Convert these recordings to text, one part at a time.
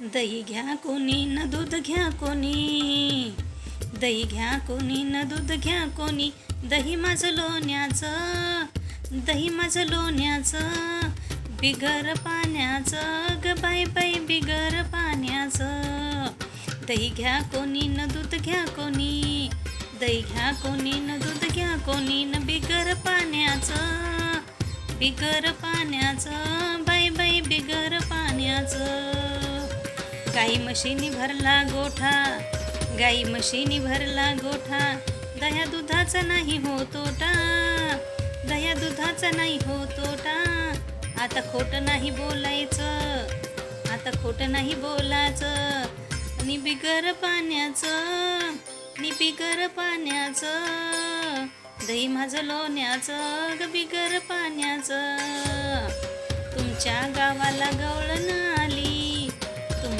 दही घ्या कोणी न दूध घ्या कोणी. दही घ्या कोणी न दूध घ्या कोणी. दही माझं लोण्याचं दही माझं लोण्याचं बिगर पाण्याचं. ग बाई बाई बिगर पाण्याचं. दही घ्या कोणी न दूध घ्या कोणी. दही घ्या कोणी न दूध घ्या कोणी. न बिगर पाण्याचं बिगर पाण्याचं. बाई बाई बिगर पाण्याचं. गाई म्हशीनी भरला गोठा गाई म्हशीनी भरला गोठा दह्या दुधाचा नाही हो तोटा दह्या दुधाचा नाही हो तोटा. आता खोटं नाही बोलायचं आता खोटं नाही बोलायचं नि बिगर पाण्याचं नि बिगर पाण्याचं दही माझं लोण्याचं ग बिगर पाण्याचं. तुमच्या गावाला गवळण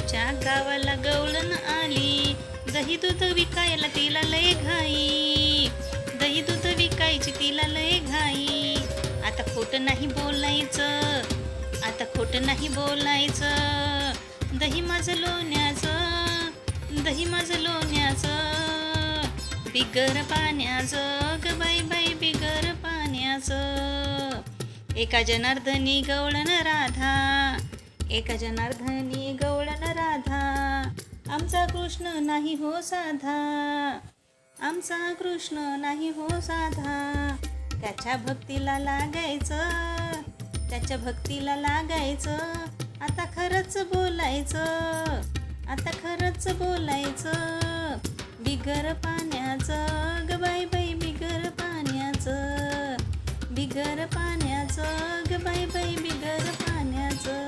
तुमच्या गावाला गवळण आली. दही दूध विकायला तिला लय घाई. दही दूध विकायची तिला लय घाई. आता खोटं नाही बोलायचं. आता खोटं नाही बोलायचं. दही माझं लोण्याचं. दही माझं लोण्याचं. बिगर पाण्याचं. ग बाई बाई बिगर पाण्याचं. एका जनार्दनी गवळण राधा. एका जनार्दनी गवळण राधा. आमचा कृष्ण नाही हो साधा. आमचा कृष्ण नाही हो साधा. त्याच्या भक्तीला लागायचं त्याच्या भक्तीला लागायचं आता खरंच बोलायचं आता खरंच बोलायचं. बिगर पाण्याचं ग बाई बाई बिगर पाण्याचं. बिगर पाण्याचं ग बाई बाई बिगर पाण्याचं.